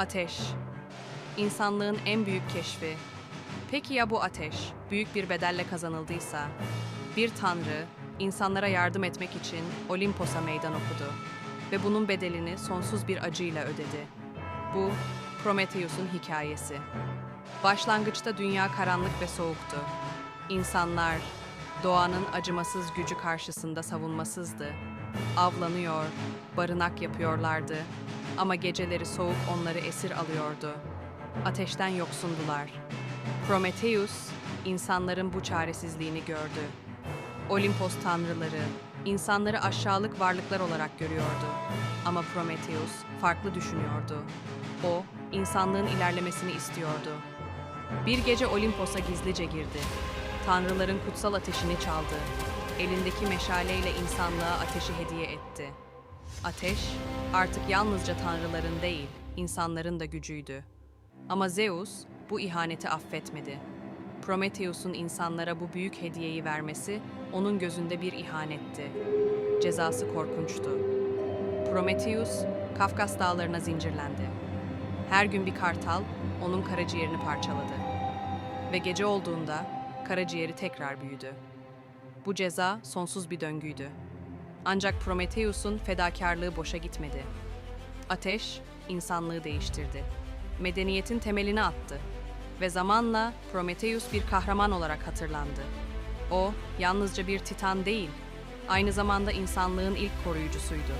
Ateş. İnsanlığın en büyük keşfi. Peki ya bu ateş büyük bir bedelle kazanıldıysa? Bir tanrı insanlara yardım etmek için Olimpos'a meydan okudu ve bunun bedelini sonsuz bir acıyla ödedi. Bu Prometheus'un hikayesi. Başlangıçta dünya karanlık ve soğuktu. İnsanlar doğanın acımasız gücü karşısında savunmasızdı. Avlanıyor, barınak yapıyorlardı ama geceleri soğuk onları esir alıyordu. Ateşten yoksundular. Prometheus, insanların bu çaresizliğini gördü. Olimpos tanrıları, insanları aşağılık varlıklar olarak görüyordu. Ama Prometheus farklı düşünüyordu. O, insanlığın ilerlemesini istiyordu. Bir gece Olimpos'a gizlice girdi. Tanrıların kutsal ateşini çaldı. Elindeki meşaleyle insanlığa ateşi hediye etti. Ateş artık yalnızca tanrıların değil, insanların da gücüydü. Ama Zeus bu ihaneti affetmedi. Prometheus'un insanlara bu büyük hediyeyi vermesi onun gözünde bir ihanetti. Cezası korkunçtu. Prometheus, Kafkas dağlarına zincirlendi. Her gün bir kartal onun karaciğerini parçaladı. Ve gece olduğunda karaciğeri tekrar büyüdü. Bu ceza sonsuz bir döngüydü. Ancak Prometheus'un fedakarlığı boşa gitmedi. Ateş insanlığı değiştirdi. Medeniyetin temelini attı ve zamanla Prometheus bir kahraman olarak hatırlandı. O yalnızca bir titan değil, aynı zamanda insanlığın ilk koruyucusuydu.